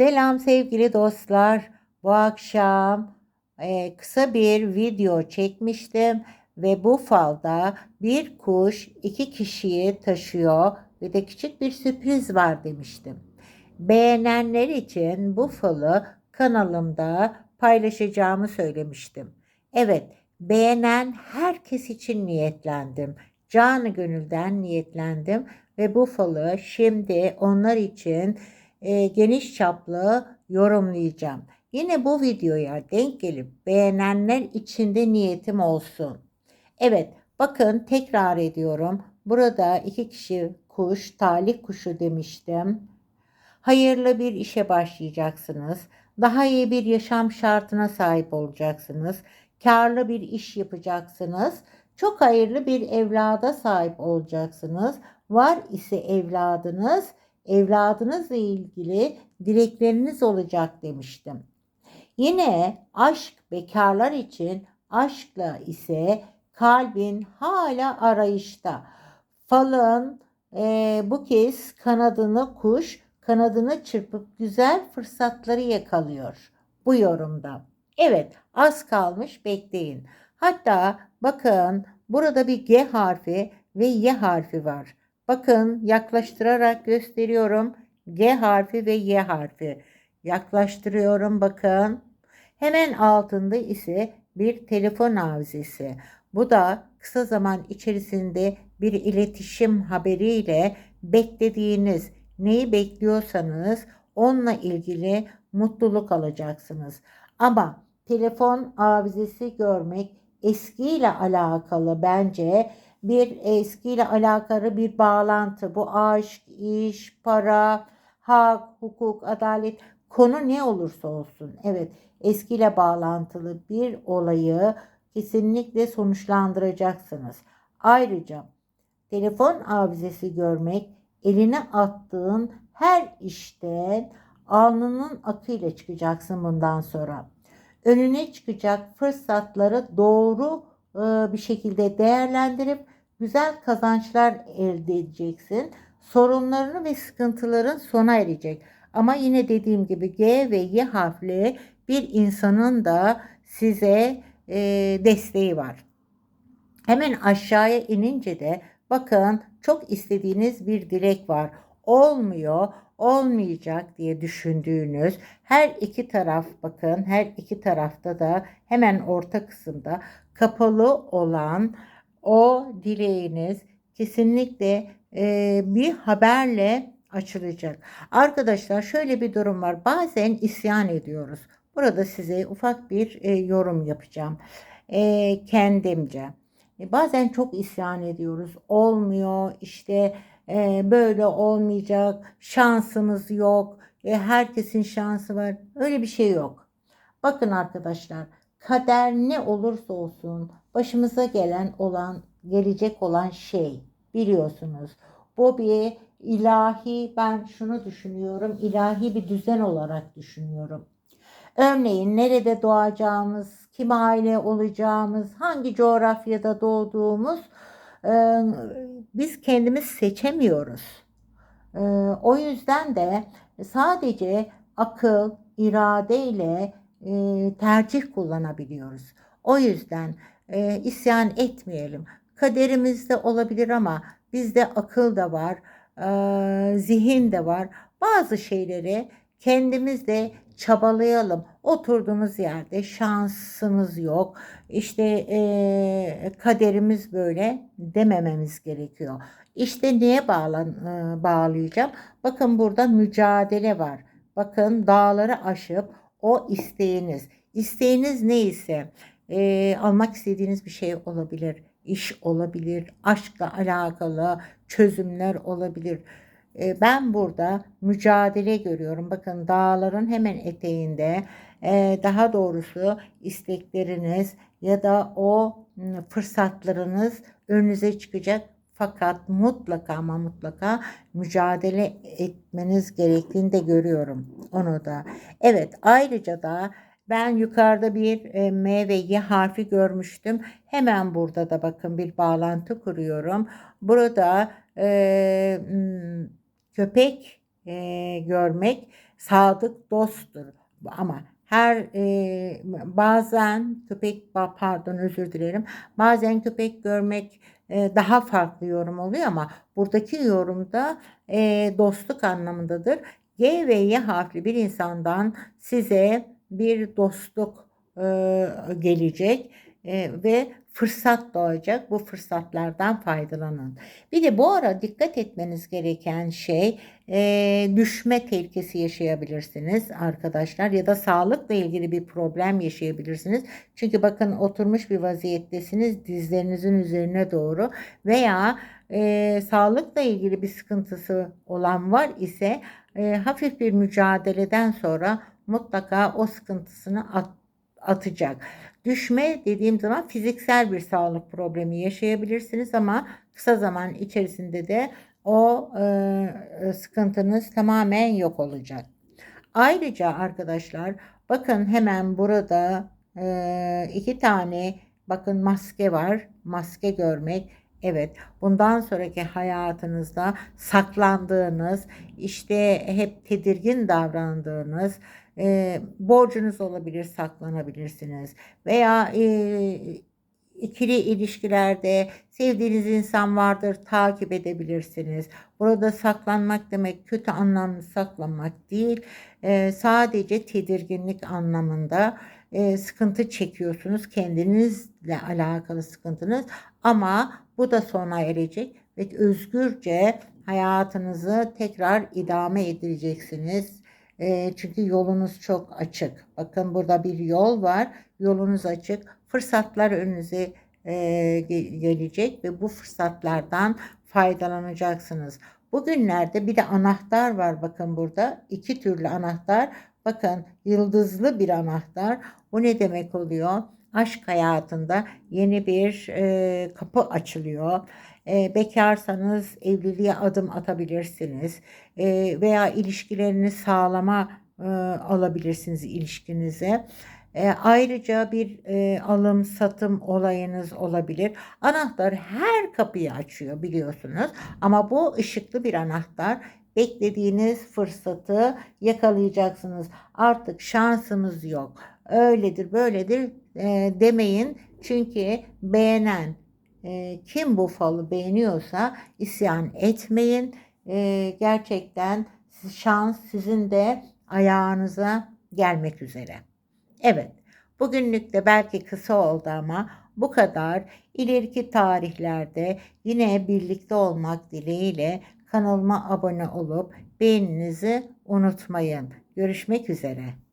Selam sevgili dostlar. Bu akşam e, kısa bir video çekmiştim ve bu falda bir kuş iki kişiyi taşıyor ve de küçük bir sürpriz var demiştim. Beğenenler için bu falı kanalımda paylaşacağımı söylemiştim. Evet, beğenen herkes için niyetlendim. Canı gönülden niyetlendim ve bu falı şimdi onlar için e, geniş çaplı yorumlayacağım. Yine bu videoya denk gelip beğenenler için de niyetim olsun. Evet bakın tekrar ediyorum. Burada iki kişi kuş, talih kuşu demiştim. Hayırlı bir işe başlayacaksınız. Daha iyi bir yaşam şartına sahip olacaksınız. Karlı bir iş yapacaksınız. Çok hayırlı bir evlada sahip olacaksınız. Var ise evladınız evladınızla ilgili dilekleriniz olacak demiştim. Yine aşk bekarlar için aşkla ise kalbin hala arayışta. Falın e, bu kez kanadını kuş kanadını çırpıp güzel fırsatları yakalıyor bu yorumda. Evet az kalmış bekleyin. Hatta bakın burada bir G harfi ve Y harfi var. Bakın yaklaştırarak gösteriyorum. G harfi ve Y harfi. Yaklaştırıyorum bakın. Hemen altında ise bir telefon avizesi. Bu da kısa zaman içerisinde bir iletişim haberiyle beklediğiniz neyi bekliyorsanız onunla ilgili mutluluk alacaksınız. Ama telefon avizesi görmek eskiyle alakalı bence bir eskiyle alakalı bir bağlantı. Bu aşk, iş, para, hak, hukuk, adalet konu ne olursa olsun. Evet eskiyle bağlantılı bir olayı kesinlikle sonuçlandıracaksınız. Ayrıca telefon avizesi görmek eline attığın her işten alnının akıyla çıkacaksın bundan sonra. Önüne çıkacak fırsatları doğru bir şekilde değerlendirip güzel kazançlar elde edeceksin. Sorunlarını ve sıkıntıların sona erecek. Ama yine dediğim gibi G ve Y harfli bir insanın da size e, desteği var. Hemen aşağıya inince de bakın çok istediğiniz bir dilek var. Olmuyor, olmayacak diye düşündüğünüz her iki taraf bakın her iki tarafta da hemen orta kısımda kapalı olan o dileğiniz kesinlikle e, bir haberle açılacak. Arkadaşlar şöyle bir durum var. Bazen isyan ediyoruz. Burada size ufak bir e, yorum yapacağım. E, kendimce. E, bazen çok isyan ediyoruz. Olmuyor işte e, böyle olmayacak. Şansımız yok. E, herkesin şansı var. Öyle bir şey yok. Bakın arkadaşlar kader ne olursa olsun başımıza gelen olan gelecek olan şey biliyorsunuz. Bir ilahi ben şunu düşünüyorum ilahi bir düzen olarak düşünüyorum. Örneğin nerede doğacağımız, kim aile olacağımız, hangi coğrafyada doğduğumuz e, biz kendimiz seçemiyoruz. E, o yüzden de sadece akıl, irade ile e, tercih kullanabiliyoruz. O yüzden e, isyan etmeyelim. Kaderimizde olabilir ama bizde akıl da var, e, zihin de var. Bazı şeyleri kendimiz de çabalayalım. Oturduğumuz yerde şansımız yok. İşte e, kaderimiz böyle demememiz gerekiyor. İşte niye bağla, e, bağlayacağım? Bakın burada mücadele var. Bakın dağları aşıp o isteğiniz. İsteğiniz neyse e, almak istediğiniz bir şey olabilir. İş olabilir, aşkla alakalı çözümler olabilir. E, ben burada mücadele görüyorum. Bakın dağların hemen eteğinde e, daha doğrusu istekleriniz ya da o fırsatlarınız önünüze çıkacak fakat mutlaka ama mutlaka mücadele etmeniz gerektiğini de görüyorum onu da. Evet ayrıca da ben yukarıda bir e, M ve Y harfi görmüştüm. Hemen burada da bakın bir bağlantı kuruyorum. Burada e, köpek e, görmek sadık dosttur. Ama her e, bazen köpek pardon özür dilerim bazen köpek görmek e, daha farklı yorum oluyor ama buradaki yorumda e, dostluk anlamındadır. G ve Y harfli bir insandan size bir dostluk e, gelecek e, ve fırsat doğacak. Bu fırsatlardan faydalanın. Bir de bu ara dikkat etmeniz gereken şey e, düşme tehlikesi yaşayabilirsiniz arkadaşlar ya da sağlıkla ilgili bir problem yaşayabilirsiniz. Çünkü bakın oturmuş bir vaziyettesiniz dizlerinizin üzerine doğru veya e, sağlıkla ilgili bir sıkıntısı olan var ise e, hafif bir mücadeleden sonra mutlaka o sıkıntısını at, atacak. Düşme dediğim zaman fiziksel bir sağlık problemi yaşayabilirsiniz ama kısa zaman içerisinde de o e, sıkıntınız tamamen yok olacak. Ayrıca arkadaşlar bakın hemen burada e, iki tane bakın maske var. Maske görmek Evet, bundan sonraki hayatınızda saklandığınız, işte hep tedirgin davrandığınız, e, borcunuz olabilir, saklanabilirsiniz. Veya e, ikili ilişkilerde sevdiğiniz insan vardır, takip edebilirsiniz. Burada saklanmak demek kötü anlamda saklanmak değil, e, sadece tedirginlik anlamında e, sıkıntı çekiyorsunuz, kendinizle alakalı sıkıntınız ama bu da sona erecek ve özgürce hayatınızı tekrar idame edeceksiniz. E, çünkü yolunuz çok açık. Bakın burada bir yol var. Yolunuz açık. Fırsatlar önünüze e, gelecek ve bu fırsatlardan faydalanacaksınız. Bugünlerde bir de anahtar var bakın burada. iki türlü anahtar. Bakın yıldızlı bir anahtar. Bu ne demek oluyor? Aşk hayatında yeni bir e, kapı açılıyor. E, bekarsanız evliliğe adım atabilirsiniz. E, veya ilişkilerini sağlama e, alabilirsiniz ilişkinize. E, ayrıca bir e, alım satım olayınız olabilir. Anahtar her kapıyı açıyor biliyorsunuz. Ama bu ışıklı bir anahtar. Beklediğiniz fırsatı yakalayacaksınız. Artık şansımız yok. Öyledir, böyledir e, demeyin. Çünkü beğenen e, kim bu falı beğeniyorsa isyan etmeyin. E, gerçekten şans sizin de ayağınıza gelmek üzere. Evet, bugünlük de belki kısa oldu ama bu kadar. İleriki tarihlerde yine birlikte olmak dileğiyle kanalıma abone olup beğeninizi unutmayın. Görüşmek üzere.